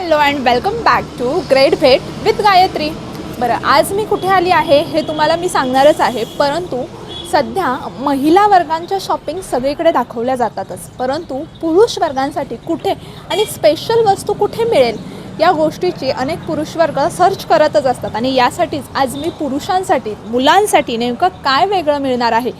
Hello and welcome back to great भेट with Gayatri. बरं आज मी कुठे आली आहे हे तुम्हाला मी सांगणारच आहे परंतु सध्या महिला वर्गांच्या शॉपिंग सगळीकडे दाखवल्या जातातच. परंतु पुरुष वर्गांसाठी कुठे आणि स्पेशल वस्तू कुठे मिळेल या गोष्टीची अनेक पुरुष वर्ग सर्च करतच असतात. आणि यासाठीच आज मी पुरुषांसाठी मुलांसाठी नेमकं काय वेगळं मिळणार आहे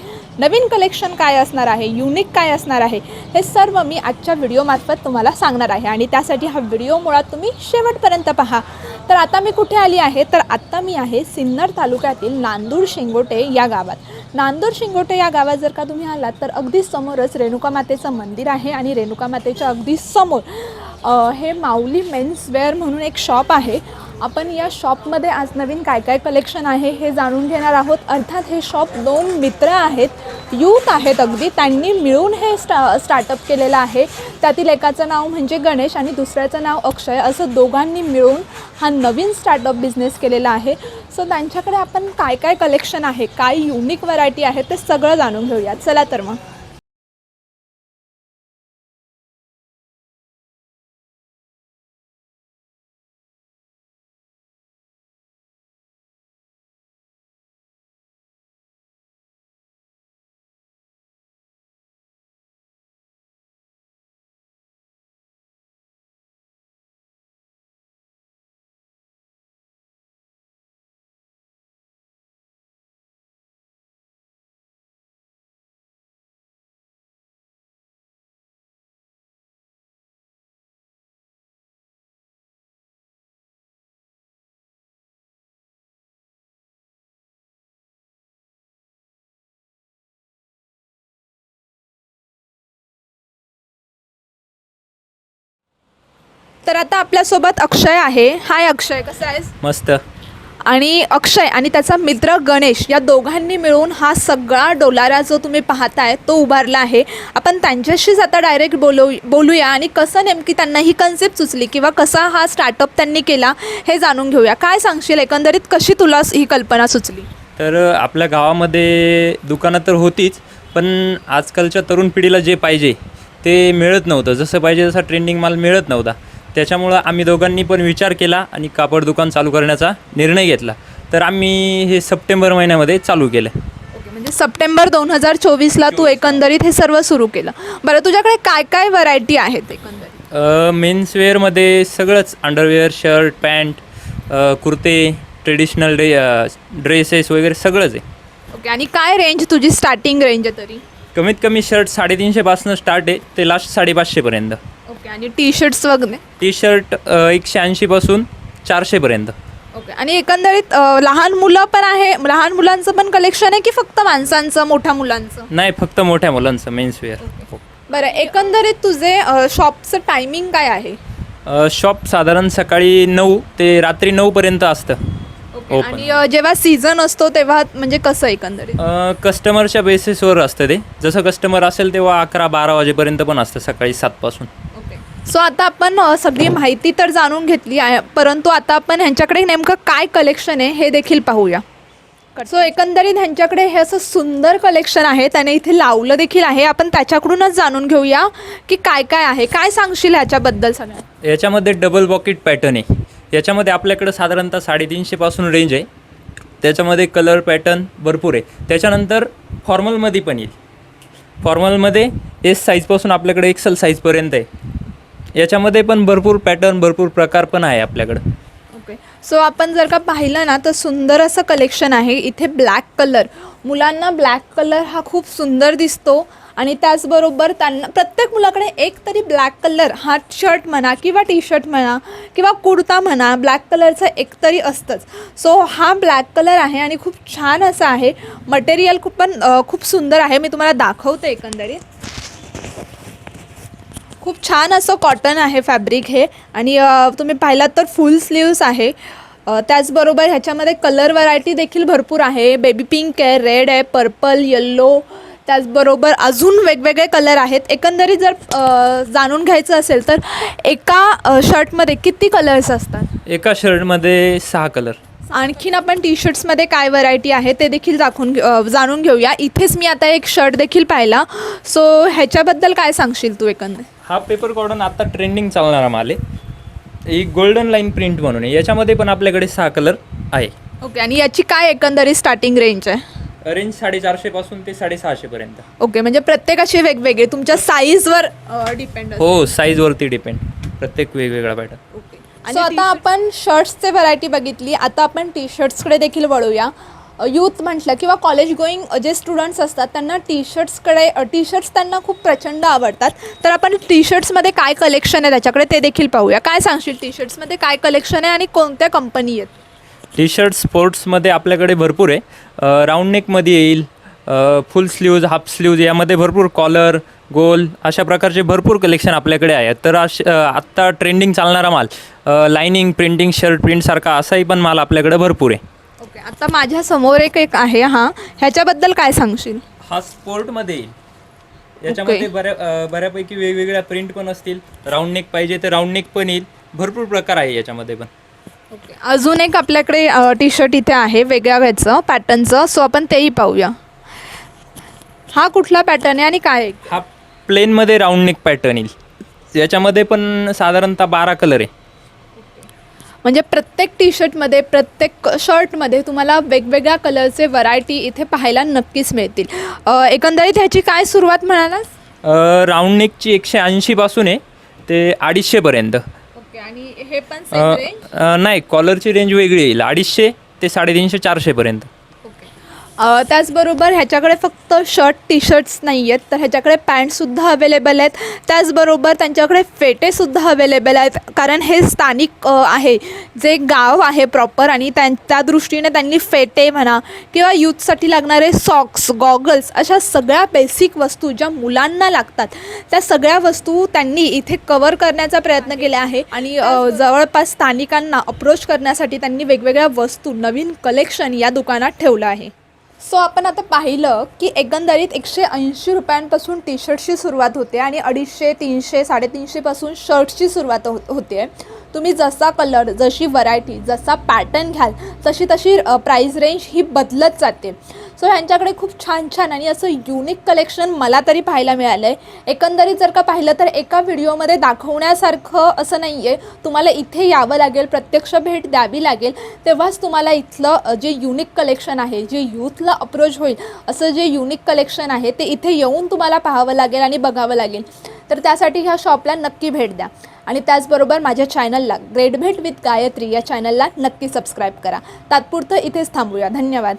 नवीन कलेक्शन काय असणार आहे? युनिक काय असणार आहे? हे सर्व मी आजच्या व्हिडिओमार्फत तुम्हाला सांगणार आहे. आणि त्यासाठी हा व्हिडिओ मुळात तुम्ही शेवटपर्यंत पहा. तर आता मी कुठे आली आहे? तर आत्ता मी आहे सिन्नर तालुक्यातील नांदूर शिंगोटे या गावात. नांदूर शिंगोटे या गावात जर का तुम्ही आलात तर अगदी समोरच रेणुका मातेचं मंदिर आहे आणि रेणुका मातेच्या अगदी समोर हे माऊली मेन्सवेअर म्हणून एक शॉप आहे. आपण या शॉपमध्ये आज नवीन काय काय कलेक्शन आहे हे जाणून घेणार आहोत. अर्थात हे शॉप दोन मित्र आहेत यूथ आहेत अगदी. त्यांनी मिळून हे स्टा स्टार्टअप केलेलं आहे. त्यातील एकाचं नाव म्हणजे गणेश आणि दुसऱ्याचं नाव अक्षय. असं दोघांनी मिळून हा नवीन स्टार्टअप बिझनेस केलेला आहे. सो त्यांच्याकडे आपण काय काय कलेक्शन आहे काय युनिक व्हरायटी आहे ते सगळं जाणून घेऊयात. चला तर मग. तर आता आपल्यासोबत अक्षय आहे. हाय अक्षय कसं आहेस? मस्त. आणि अक्षय आणि त्याचा मित्र गणेश या दोघांनी मिळून हा सगळा डोलारा जो तुम्ही पाहताय तो उभारला आहे. आपण त्यांच्याशीच आता डायरेक्ट बोलवू बोलूया आणि कसं नेमकी त्यांना ही कन्सेप्ट सुचली किंवा कसा हा स्टार्टअप त्यांनी केला हे जाणून घेऊया. काय सांगशील? एकंदरीत कशी तुला ही कल्पना सुचली? तर आपल्या गावामध्ये दुकानं तर होतीच पण आजकालच्या तरुण पिढीला जे पाहिजे ते मिळत नव्हतं. जसं पाहिजे तसा ट्रेंडिंग माल मिळत नव्हता. त्याच्यामुळं आम्ही दोघांनी पण विचार केला आणि कापड दुकान चालू करण्याचा निर्णय घेतला. तर आम्ही हे सप्टेंबर महिन्यामध्ये चालू केलं. ओके म्हणजे सप्टेंबर दोन हजार चोवीसला तू एकंदरीत हे सर्व सुरू केलं. बरं तुझ्याकडे काय काय व्हरायटी आहेत एकंदरीत? मेन्सवेअरमध्ये सगळंच. अंडरवेअर शर्ट पॅन्ट कुर्ते ट्रेडिशनल ड्रे ड्रेसेस वगैरे सगळंच आहे. ओके आणि काय रेंज तुझी स्टार्टिंग रेंज आहे तरी? कमीत कमी शर्ट साडेतीनशेपासून स्टार्ट आहे. ते लास्ट साडेपाचशेपर्यंत. ओके आणि टी शर्ट्स वगैरे? टी शर्ट एकशे ऐंशीपासून चारशेपर्यंत ओके आणि एकंदरीत अ, लहान मुलं पण आहे लहान मुलांचं पण कलेक्शन आहे की फक्त माणसांचं मोठ्या मुलांचं? नाही फक्त मोठ्या मुलांचं मेन्सवेअर बरं एकंदरीत तुझे अ, शॉपचं टायमिंग काय आहे? शॉप साधारण सकाळी नऊ ते रात्री नऊपर्यंत असतं. Okay Open. आणि अ, जेव्हा सीझन असतो तेव्हा म्हणजे कसं एकंदरीत? अ, कस्टमरच्या बेसिसवर असतं ते. जसं कस्टमर असेल तेव्हा अकरा बारा वाजेपर्यंत पण असतं सकाळी सातपासून सो आता आपण सगळी माहिती तर जाणून घेतली आहे परंतु आता आपण ह्यांच्याकडे नेमकं काय कलेक्शन आहे हे देखील पाहूया. सो एकंदरीत ह्यांच्याकडे हे असं सुंदर कलेक्शन आहे त्याने इथे लावलं देखील आहे. आपण त्याच्याकडूनच जाणून घेऊया की काय काय आहे. काय सांगशील ह्याच्याबद्दल सगळ्या याच्यामध्ये डबल पॉकेट पॅटर्न आहे. याच्यामध्ये आपल्याकडं साधारणतः साडेतीनशेपासून रेंज आहे. त्याच्यामध्ये कलर पॅटर्न भरपूर आहे. त्याच्यानंतर फॉर्मलमध्ये पण येईल. फॉर्मलमध्ये एस साईजपासून आपल्याकडे एक्सल साईजपर्यंत आहे. याच्यामध्ये पण भरपूर पॅटर्न भरपूर प्रकार पण आहे आपल्याकडं. ओके सो आपण जर का पाहिलं ना तर सुंदर असं कलेक्शन आहे. इथे ब्लॅक कलर मुलांना ब्लॅक कलर हा खूप सुंदर दिसतो. आणि त्याचबरोबर त्यांना प्रत्येक मुलाकडे एक तरी ब्लॅक कलर हा शर्ट म्हणा किंवा टी शर्ट म्हणा किंवा कुर्ता म्हणा ब्लॅक कलरचं एक तरी असतंच. सो हा ब्लॅक कलर आहे आणि खूप छान असं आहे. मटेरियल खूप पण खूप सुंदर आहे. मी तुम्हाला दाखवते एकंदरीत. खूप छान असं कॉटन आहे फॅब्रिक हे. आणि तुम्ही पाहिलात तर फुल स्लीव्स आहे. त्याचबरोबर ह्याच्यामध्ये कलर व्हरायटी देखील भरपूर आहे. बेबी पिंक आहे रेड आहे पर्पल येल्लो त्याचबरोबर अजून वेगवेगळे कलर आहेत. एकंदरीत जर जाणून घ्यायचं असेल तर एका शर्टमध्ये किती कलर्स असतात? एका शर्टमध्ये सहा कलर आणखीन आपण टी शर्ट्समध्ये काय व्हरायटी आहे ते देखील दाखवून घे- जाणून घेऊया. इथेच मी आता एक शर्ट देखील पाहिला. सो ह्याच्याबद्दल काय सांगशील तू एकंदर हा पेपर कॉटन आता ट्रेंडिंग चालणारा माल. आहे ही गोल्डन लाईन प्रिंट म्हणून आहे. याच्यामध्ये पण आपल्याकडे सहा कलर आहे. ओके आणि याची काय एकंदरीत स्टार्टिंग रेंज आहे? रेंज साडेचारशेपासून ते साडेसहाशेपर्यंत ओके म्हणजे प्रत्येकाची वेगवेगळी. तुमच्या साईजवर डिपेंड हो साईजवरती डिपेंड प्रत्येक वेगवेगळा पॅटर्न सो आता आपण शर्ट्सचे व्हरायटी बघितली. आता आपण टी शर्ट्सकडे देखील वळूया. यूथ म्हटलं किंवा कॉलेज गोईंग जे स्टुडंट्स असतात त्यांना टी शर्ट्सकडे टी शर्ट्स त्यांना खूप प्रचंड आवडतात. तर आपण टी शर्ट्समध्ये काय कलेक्शन आहे त्याच्याकडे ते देखील पाहूया. काय सांगशील टी शर्ट्समध्ये काय कलेक्शन आहे आणि कोणत्या कंपनी आहेत? टी शर्ट स्पोर्ट्समध्ये आपल्याकडे भरपूर आहे. राऊंड नेकमध्ये येईल फुल स्लीव्ज हाफ स्लीव्ज यामध्ये भरपूर कॉलर गोल अशा प्रकारचे भरपूर कलेक्शन आपल्याकडे आहे तर अश आत्ता ट्रेंडिंग चालणारा माल लाईनिंग प्रिंटिंग शर्ट प्रिंटसारखा असाही पण माल आपल्याकडे भरपूर आहे. ओके आता माझ्यासमोर एक एक आहे हां. ह्याच्याबद्दल काय सांगशील? हा स्पोर्टमध्ये येईल. याच्यामध्ये बऱ्या अ, बऱ्यापैकी वेगवेगळ्या प्रिंट पण असतील. राऊंड नेक पाहिजे तर राऊंड नेक पण येईल. भरपूर प्रकार आहे याच्यामध्ये पण. ओके अजून एक आपल्याकडे टी शर्ट इथे आहे वेगळ्या ह्याचं पॅटर्नचं सो आपण तेही पाहूया. हा कुठला पॅटर्न आहे आणि काय? आहे? हा प्लेनमध्ये राऊंड नेक पॅटर्न येईल. याच्यामध्ये पण साधारणतः बारा कलर आहे. म्हणजे प्रत्येक टी शर्टमध्ये प्रत्येक शर्टमध्ये तुम्हाला वेगवेगळ्या कलरचे व्हरायटी इथे पाहायला नक्कीच मिळतील. अ, एकंदरीत ह्याची काय सुरुवात म्हणालास? अ, राऊंड नेकची एकशे ऐंशीपासून आहे. ते अडीचशेपर्यंत ओके आणि हे पण अ, अ, नाही कॉलरची रेंज वेगळी येईल. अडीचशे ते साडेतीनशे चारशेपर्यंत त्याचबरोबर ह्याच्याकडे फक्त शर्ट टी शर्ट्स नाही आहेत तर ह्याच्याकडे पॅन्टसुद्धा अवेलेबल आहेत. त्याचबरोबर त्यांच्याकडे फेटेसुद्धा अवेलेबल आहेत कारण हे स्थानिक आहे. जे गाव आहे प्रॉपर आणि त्यां त्या दृष्टीने त्यांनी फेटे म्हणा किंवा यूथसाठी लागणारे सॉक्स गॉगल्स अशा सगळ्या बेसिक वस्तू ज्या मुलांना लागतात त्या सगळ्या वस्तू त्यांनी इथे कवर करण्याचा प्रयत्न केला आहे. आणि जवळपास स्थानिकांना अप्रोच करण्यासाठी त्यांनी वेगवेगळ्या वस्तू नवीन कलेक्शन या दुकानात ठेवलं आहे. सो आपण आता पाहिलं की एकंदरीत एकशे ऐंशी रुपयांपासून टी शर्टची सुरुवात होते आणि अडीचशे तीनशे साडेतीनशेपासून शर्ट्सची सुरुवात हो होते. तुम्ही जसा कलर जशी व्हरायटी जसा पॅटर्न घ्याल तशी तशी प्राईस रेंज ही बदलत जाते. सो ह्यांच्याकडे खूप छान छान आणि असं युनिक कलेक्शन मला तरी पाहायला मिळालं आहे एकंदरीत जर का पाहिलं तर एका व्हिडिओमध्ये दाखवण्यासारखं असं नाही आहे तुम्हाला इथे यावं लागेल प्रत्यक्ष भेट द्यावी लागेल. तेव्हाच तुम्हाला इथलं जे युनिक कलेक्शन आहे जे यूथला अप्रोच होईल असं जे युनिक कलेक्शन आहे ते इथे येऊन तुम्हाला पाहावं लागेल आणि बघावं लागेल. तर त्यासाठी ह्या शॉपला नक्की भेट द्या. आणि त्याचबरोबर माझ्या चॅनलला ग्रेट भेट विथ गायत्री या चॅनलला नक्की सबस्क्राईब करा. तात्पुरतं इथेच थांबूया. धन्यवाद.